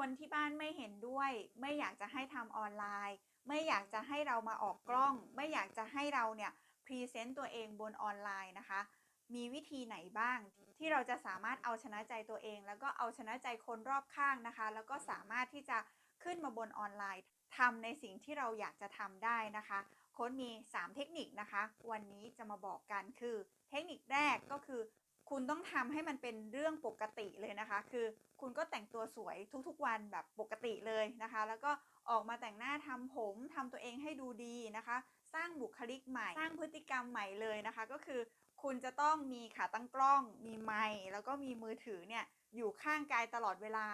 คนที่บ้านไม่เห็นด้วย ไม่อยากจะให้ทำออนไลน์ ไม่อยากจะให้เรามาออกกล้อง ไม่อยากจะให้เราเนี่ยพรีเซนต์ตัวเองบนออนไลน์นะคะ มีวิธีไหนบ้าง ที่เราจะสามารถเอาชนะใจตัวเอง แล้วก็เอาชนะใจคนรอบข้างนะคะ แล้วก็สามารถที่จะขึ้นมาบนออนไลน์ทำในสิ่งที่เราอยากจะทำได้นะคะ โค้ดมี 3 เทคนิคนะคะ วันนี้จะมาบอกกันคือ เทคนิคแรกก็คือ คุณต้องทำให้มันเป็นเรื่องปกติเลยนะคะ คือคุณก็แต่งตัวสวยทุกๆวันแบบปกติเลยนะคะ แล้วก็ออกมาแต่งหน้าทำผมทำตัวเองให้ดูดีนะคะ สร้างบุคลิกใหม่ สร้างพฤติกรรมใหม่เลยนะคะ ก็คือคุณจะต้องมีขาตั้งกล้อง มีไมค์แล้วก็มีมือถือเนี่ยอยู่ข้างกายตลอดเวลา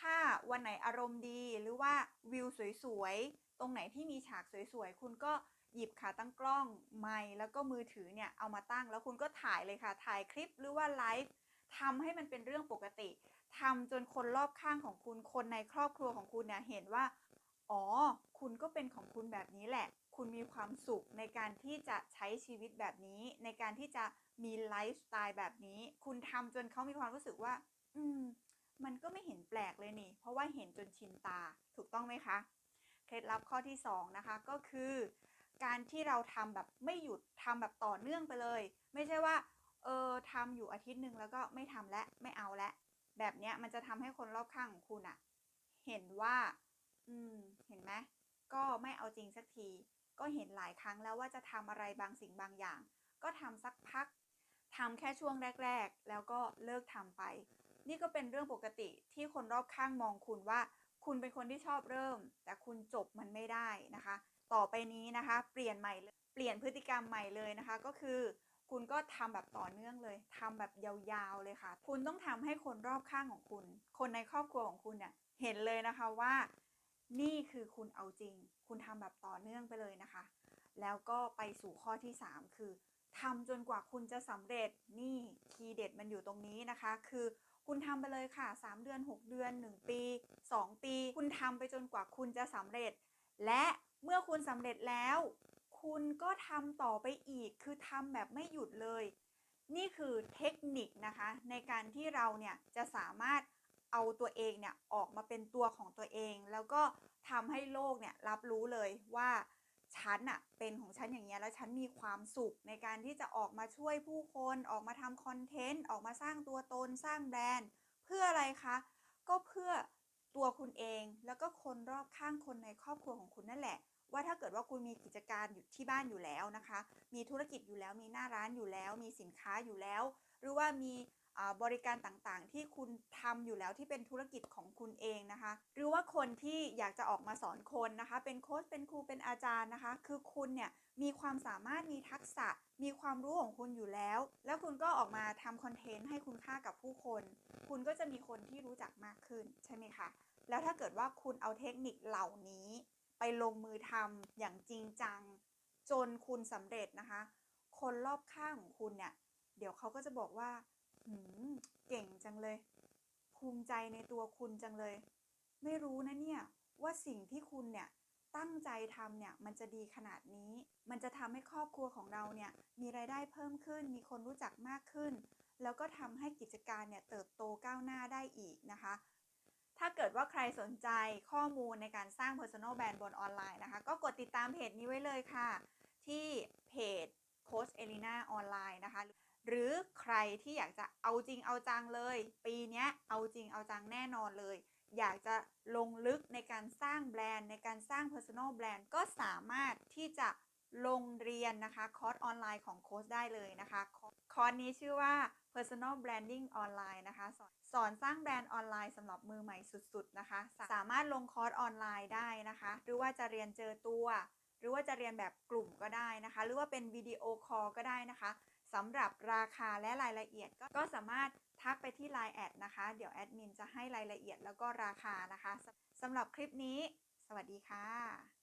ถ้าวันไหนอารมณ์ดีหรือว่าวิวสวยๆ ตรงไหนที่มีฉากสวยๆ คุณก็ หยิบขาตั้งกล้องไมค์แล้วก็มือถือเนี่ยเอามาตั้งแล้วคุณก็ถ่ายเลยค่ะ ถ่ายคลิปหรือว่าไลฟ์ทำให้มันเป็นเรื่องปกติทำจนคนรอบข้างของคุณ คนในครอบครัวของคุณเนี่ยเห็นว่า อ๋อ คุณก็เป็นของคุณแบบนี้แหละ คุณมีความสุขในการที่จะใช้ชีวิตแบบนี้ ในการที่จะมีไลฟ์สไตล์แบบนี้ คุณทำจนเขามีความรู้สึกว่า อืม มันก็ไม่เห็นแปลกเลยนี่ เพราะว่าเห็นจนชินตา ถูกต้องไหมคะ เคล็ดลับข้อที่ 2 นะคะ ก็คือ การที่เราทำแบบไม่หยุดทำแบบต่อเนื่องไปเลย ไม่ใช่ว่า เออทำอยู่อาทิตย์หนึ่งแล้วก็ไม่ทำและไม่เอาและ แบบเนี้ยมันจะทำให้คนรอบข้างของคุณอะเห็นว่า อืม เห็นไหมก็ไม่เอาจริงสักที ก็เห็นหลายครั้งแล้วว่าจะทำอะไรบางสิ่งบางอย่าง ก็ทำสักพักทำแค่ช่วงแรก ๆ แล้วก็เลิกทำไป นี่ก็เป็นเรื่องปกติที่คนรอบข้างมองคุณว่า คุณเป็นคนที่ชอบเริ่ม แต่คุณจบมันไม่ได้นะคะ ต่อไปนี้นะคะ เปลี่ยนใหม่เปลี่ยนพฤติกรรมใหม่เลยนะคะ ก็คือคุณก็ทำแบบต่อเนื่องเลยทำแบบยาวๆเลยค่ะ คุณต้องทำให้คนรอบข้างของคุณ คนในครอบครัวของคุณเนี่ยเห็นเลยนะคะว่า นี่คือคุณเอาจริง คุณทำแบบต่อเนื่องไปเลยนะคะ แล้วก็ไปสู่ข้อที่ 3 คือทำจนกว่าคุณจะสำเร็จนี่คีย์เด็ดมันอยู่ตรงนี้นะคะ คือคุณทำไปเลยค่ะ 3 เดือน 6 เดือน 1 ปี 2 ปี คุณทำไปจนกว่าคุณจะสำเร็จ และเมื่อคุณสำเร็จแล้ว คุณก็ทำต่อไปอีก คือทำแบบไม่หยุดเลย นี่คือเทคนิคนะคะ ในการที่เราเนี่ยจะสามารถเอาตัวเองเนี่ยออกมาเป็นตัวของตัวเอง แล้วก็ทำให้โลกเนี่ยรับรู้เลยว่าฉันอะเป็นของฉันอย่างเงี้ยแล้วฉันมีความสุขในการที่จะออกมาช่วยผู้คนออกมาทำคอนเทนต์ออกมาสร้างตัวตนสร้างแบรนด์ เพื่ออะไรคะ ก็เพื่อ ตัวคุณเองแล้วก็คนรอบข้างคนในครอบครัวของคุณนั่นแหละ ว่าถ้าเกิดว่าคุณมีกิจการอยู่ที่บ้านอยู่แล้วนะคะ มีธุรกิจอยู่แล้วมีหน้าร้านอยู่แล้ว มีสินค้าอยู่แล้ว หรือว่ามี บริการต่างๆ ที่คุณทำอยู่แล้วที่เป็นธุรกิจของคุณเองนะคะ หรือว่าคนที่อยากจะออกมาสอนคนนะคะ เป็นโค้ชเป็นครูเป็นอาจารย์นะคะ คือคุณเนี่ยมีความสามารถมีทักษะ มีความรู้ของคุณอยู่แล้ว แล้วคุณก็ออกมาทำคอนเทนต์ให้คุณค่ากับผู้คน คุณก็จะมีคนที่รู้จักมากขึ้นใช่ไหมคะแล้วถ้าเกิดว่าคุณเอาเทคนิคเหล่านี้ ไปลงมือทำอย่างจริงจัง จนคุณสำเร็จนะคะ คนรอบข้างของคุณเนี่ยเดี๋ยวเขาก็จะบอกว่า เก่งจังเลย ภูมิใจในตัวคุณจังเลย ไม่รู้นะเนี่ย ว่าสิ่งที่คุณเนี่ยตั้งใจทำเนี่ยมันจะดีขนาดนี้ มันจะทำให้ครอบครัวของเราเนี่ยมีรายได้เพิ่มขึ้น มีคนรู้จักมากขึ้น แล้วก็ทำให้กิจการเนี่ยเติบโตก้าวหน้าได้อีกนะคะ ถ้าเกิดว่าใครสนใจข้อมูลในการสร้าง Personal Brand บนออนไลน์นะคะ ก็กดติดตามเพจนี้ไว้เลยค่ะ ที่เพจโค้ชเอลิน่าออนไลน์นะคะ หรือใครที่อยากจะเอาจริงเอาจังเลย ปีนี้เอาจริงเอาจังแน่นอนเลย อยากจะลงลึกในการสร้างแบรนด์ ในการสร้าง Personal Brand ก็สามารถที่จะลงเรียนนะคะคอร์สออนไลน์ของโค้ชได้เลยนะคะ คอร์สนี้ชื่อว่า Personal Branding ออนไลน์นะคะสอนสอนสร้างแบรนด์ออนไลน์สำหรับมือใหม่สุดๆนะคะ สามารถลงคอร์สออนไลน์ได้นะคะ หรือว่าจะเรียนเจอตัว หรือว่าจะเรียนแบบกลุ่มก็ได้นะคะ หรือว่าเป็นวิดีโอคอลก็ได้นะคะ สำหรับราคาและรายละเอียดก็ก็สามารถทักไปที่ Line แอดนะคะ เดี๋ยวแอดมินจะให้รายละเอียดแล้วก็ราคานะคะสำหรับคลิปนี้ สวัสดีค่ะ